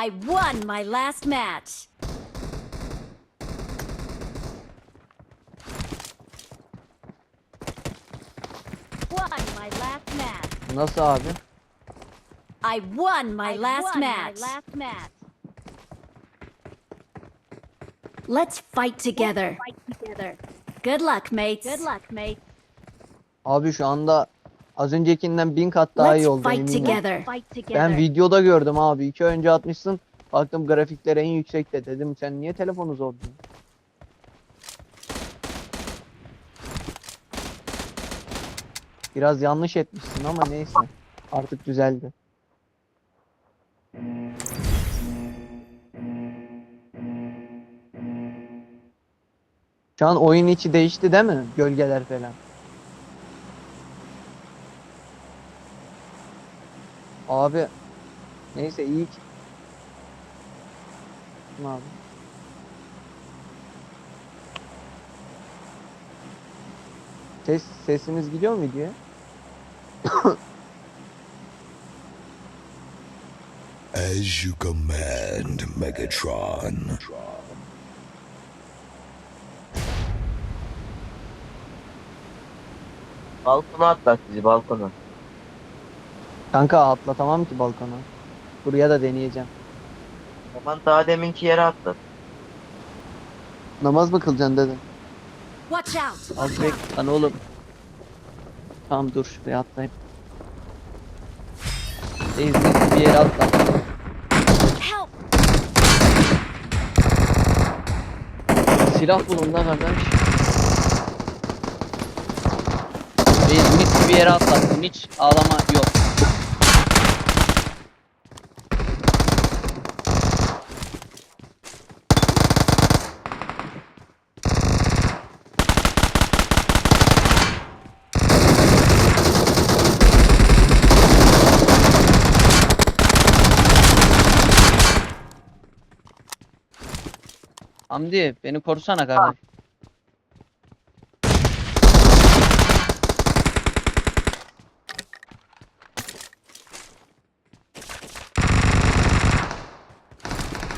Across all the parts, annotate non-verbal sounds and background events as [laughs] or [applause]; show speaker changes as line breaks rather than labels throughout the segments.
I won my last match. Won my last match.
Nasıl abi?
I won my
I
last
won my
match.
last match.
Let's fight together.
Fight together.
Good luck, mates.
Good luck, mate.
Abi şu anda az öncekinden bin kat daha iyi oldu eminim. Ben videoda gördüm abi. İki önce atmışsın. Baktım grafikler en yüksekte dedim. Sen niye telefonu zordun? Biraz yanlış etmişsin ama neyse. Artık düzeldi. Şu an oyun içi değişti değil mi? Gölgeler falan. Abi neyse iyi ki. Abi? Ses sesimiz gidiyor mu videoya? [coughs]
As you command, Megatron.
Balkona atlat bizi balkona.
Kanka atlatamam ki balkona. Buraya da deneyeceğim.
Aman daha deminki yere atlat.
Namaz mı kılacaksın dedim.
Watch out.
Az bek lan oğlum. Tamam dur şuraya atlayayım. İzmir'de bir yere atla.
Help.
Silah bulun da kardeş. İzmir bir yere atlattım hiç ağlama yok. Hamdi beni korusana kardeş.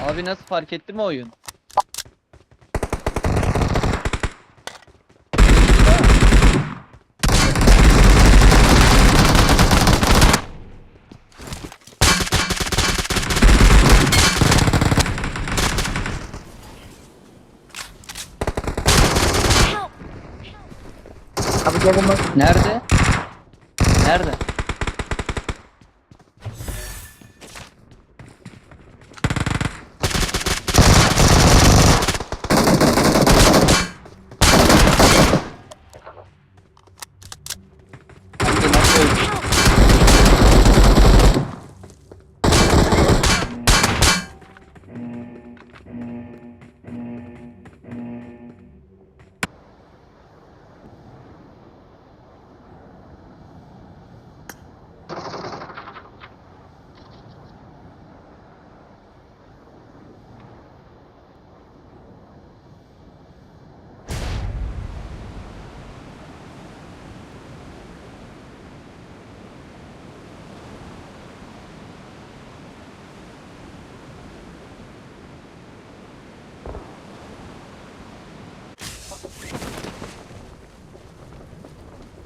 Abi nasıl fark etti mi oyun? Nerede?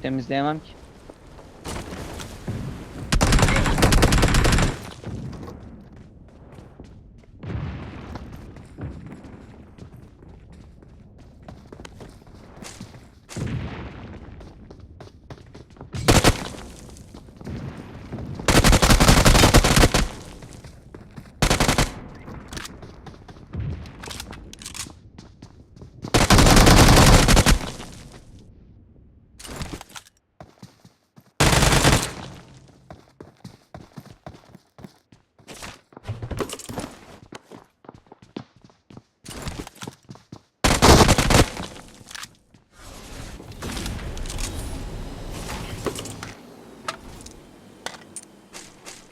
Temizleyemem ki.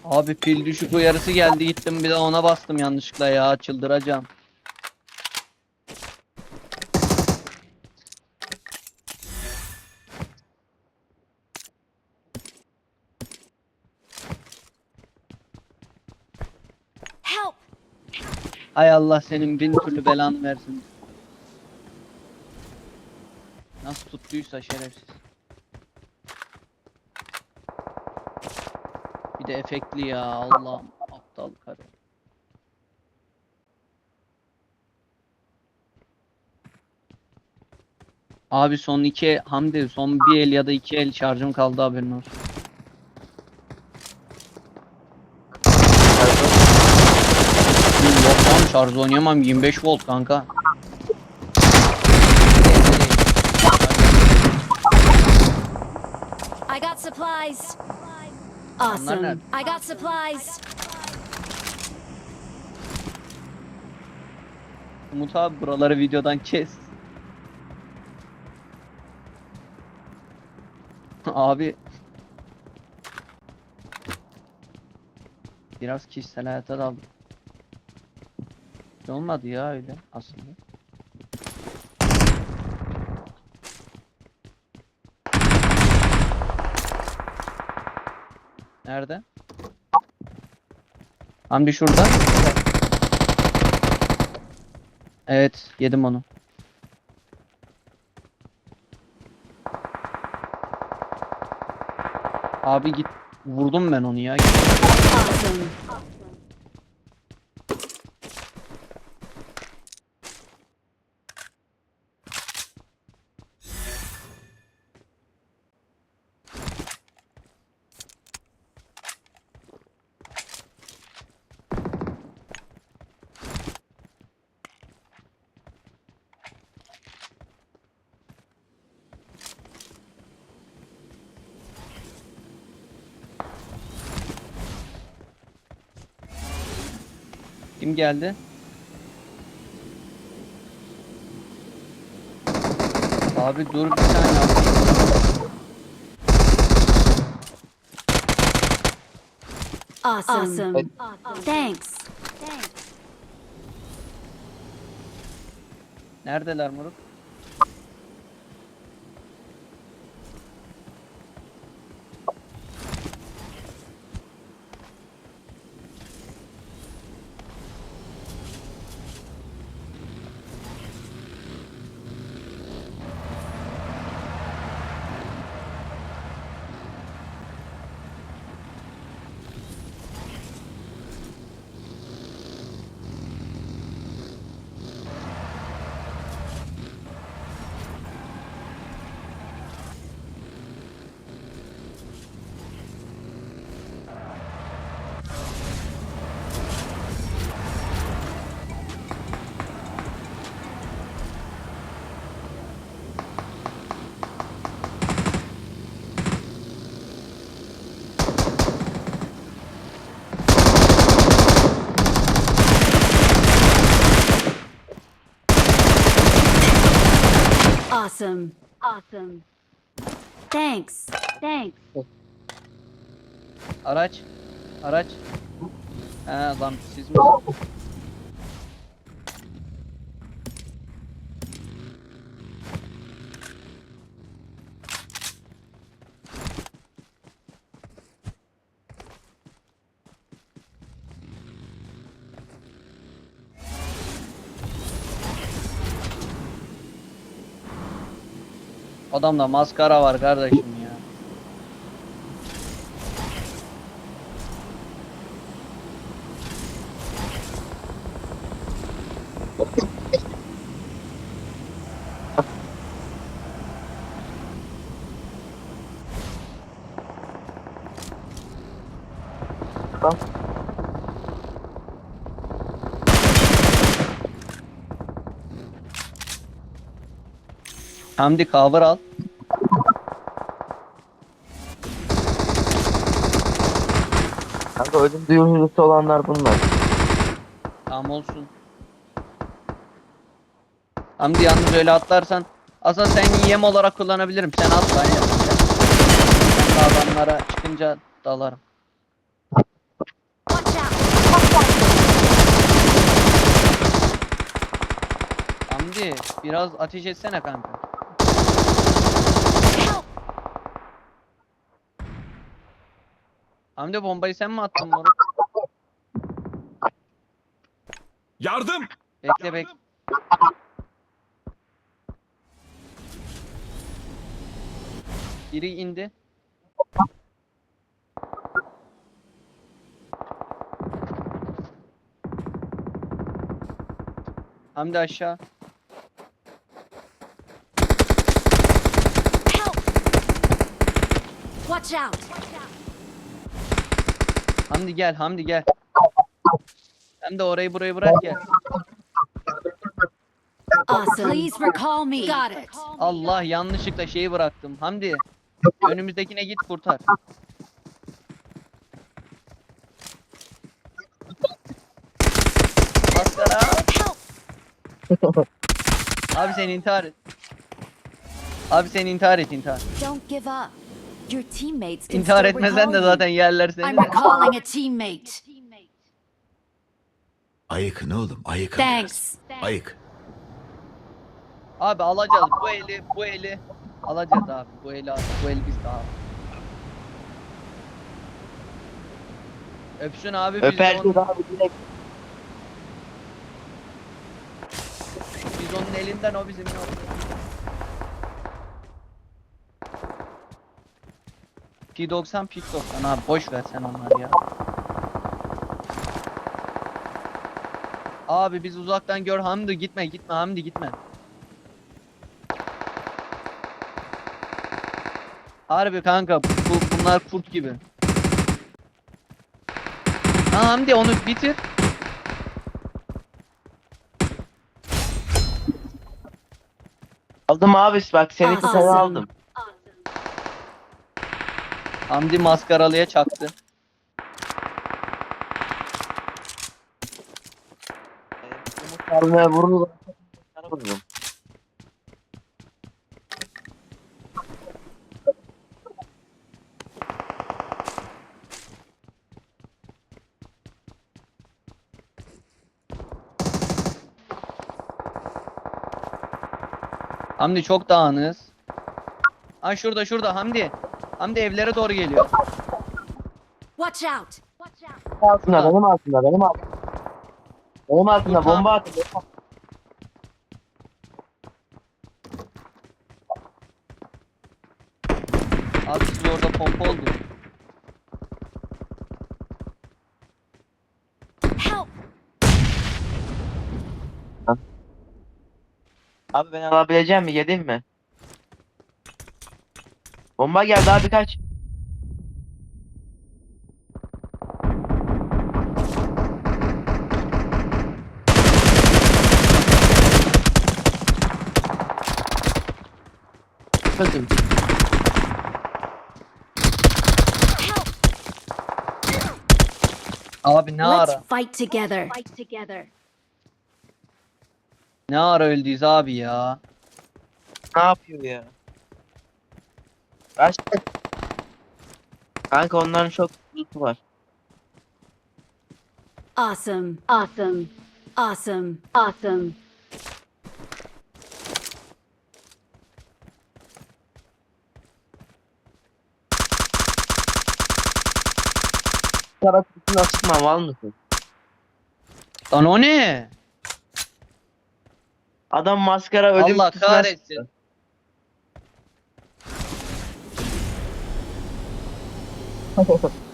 Abi pil düşük uyarısı geldi gittim bir de ona bastım yanlışlıkla ya çıldıracağım.
Help.
Hay Allah senin bin türlü belanı versin. Nasıl tuttuysa şerefsiz. Bir de efektli ya Allah'ım aptal karı. Abi son iki Hamdi son bir el ya da iki el şarjım kaldı haberin olsun. Yok lan şarj oynayamam 25 volt kanka.
I got supplies.
Nerede?
Awesome. I got supplies.
Umut abi buraları videodan kes. [laughs] abi. Biraz kişisel hayata daldım. Olmadı ya öyle aslında. Nerede? Hamdi şurada. Evet, yedim onu. Abi git vurdum ben onu ya. Kim geldi? Abi dur bir saniye abi.
Awesome. Thanks. Thanks.
Neredeler moruk?
Awesome. Awesome. Thanks. Thanks.
Araç. Araç. He lan siz mi? Adamda maskara var kardeşim ya.
Bak.
Hamdi cover al.
Kanka ölüm duyumlusu olanlar bunlar.
Tamam olsun. Hamdi yalnız öyle atlarsan aslında sen yem olarak kullanabilirim. Sen ya. Ben de adamlara çıkınca dalarım. Hamdi biraz ateş etsene kanka. Hamdi bombayı sen mi attın moruk?
Yardım!
Bekle bek. Biri indi. Hamdi aşağı.
Help! Watch out!
Hamdi gel, Hamdi gel. Hem de orayı burayı bırak gel.
Awesome. Please recall me. Got it.
Allah yanlışlıkla şeyi bıraktım. Hamdi önümüzdekine git kurtar. Maskara. Abi sen intihar et. Abi sen intihar et intihar.
Don't give up. Your teammates can
İntihar
still
etmesen de
recall
zaten yerler
you.
seni.
I'm recalling a teammate.
Ayıkın oğlum ayıkın.
Thanks.
Ayık.
Abi alacağız bu eli bu eli. Alacağız abi bu eli bu el bizde abi. Öpsün abi biz de
Öpersin abi direkt.
Biz onun elinden o bizim yolda. P90 P90 abi boş ver sen onları ya. Abi biz uzaktan gör Hamdi gitme gitme Hamdi gitme. Harbi kanka bu, bunlar kurt gibi. Ha Hamdi onu bitir.
Aldım abi bak seni kısağı aldım.
Hamdi maskaralıya çaktı.
Sarmaya vururum.
Hamdi çok dağınız. Ha şurada şurada Hamdi. Hamdi evlere doğru geliyor.
Watch out.
Altında benim altında benim altında. Benim altında
Dur,
bomba atıyor.
Abi siz orada pompa oldu.
Help!
Abi ben alabileceğim mi? Yedim mi? Bomba geldi abi kaç. Bakın.
Abi ne
Let's
ara?
fight together. Fight together.
Ne ara öldüyüz abi ya?
Ne yapıyor ya? Kaç. Kanka onların çok lootu var.
Awesome. Awesome. Awesome. Awesome.
Kara kutusunu açma mal mısın?
Lan o ne?
Adam maskara ödüm
Allah
kutusuna
kahretsin. [laughs]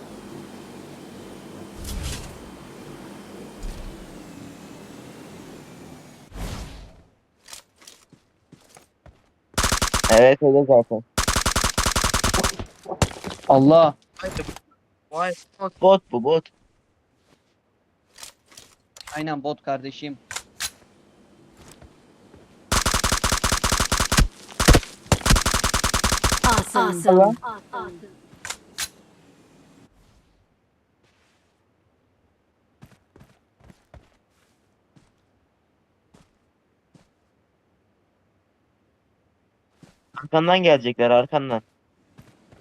Evet öyle zaten.
Allah.
Vay bot, bot bu bot.
Aynen bot kardeşim.
Awesome.
Hello?
Awesome.
Arkandan gelecekler arkandan.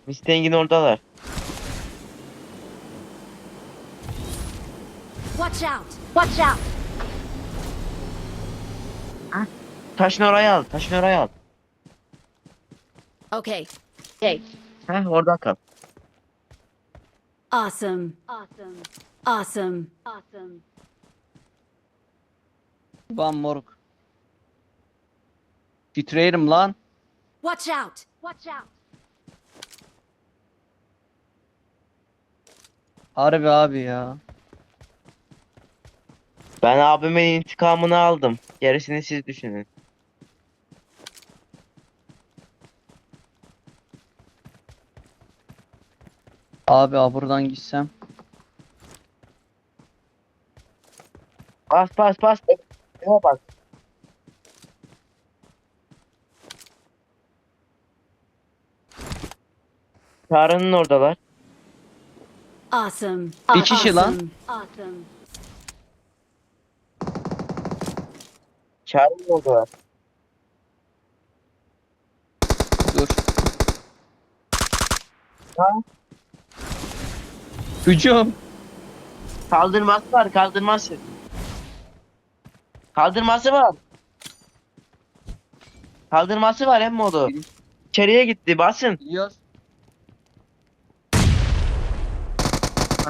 Mustang'in oradalar.
Watch out. Watch out.
Taşın oraya al, taşın oraya al.
Okay. Okay.
Heh orada kal.
Awesome. Awesome. Awesome. Awesome.
Van moruk. Titreyelim lan.
Watch out! Watch out!
Harbi abi ya.
Ben abimin intikamını aldım. Gerisini siz düşünün.
Abi abi buradan gitsem.
Bas bas bas. Eve bas. Çağrı'nın oradalar.
Awesome.
Bir kişi lan.
Awesome.
Çağrı'nın oradalar.
Dur.
Ha?
Hücum.
Kaldırması var kaldırması. Kaldırması var. Kaldırması var hem modu. İçeriye gitti basın.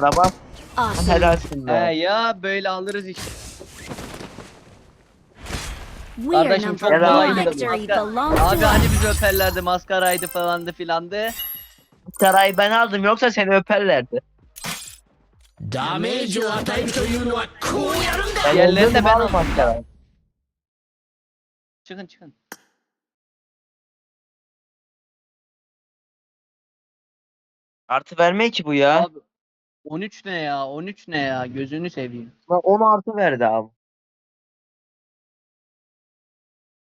Gidiyoruz.
Araba
Awesome.
helalsin be.
He ya böyle alırız işte.
We are
Kardeşim çok
number
daha
one.
iyi de
Victory
maskara-
belongs
Abi
to
hani
us.
bizi öperlerdi maskaraydı falandı filandı.
Sarayı ben aldım yoksa seni öperlerdi.
ダメージを与えるというのはこうやるんだ
Ben
Diğerlerini de
öldürdüm
ben
abi
aldım.
maskarayı.
Çıkın çıkın.
Artı verme ki bu ya.
Abi 13 ne ya 13 ne ya gözünü seveyim.
Bak 10 artı verdi abi.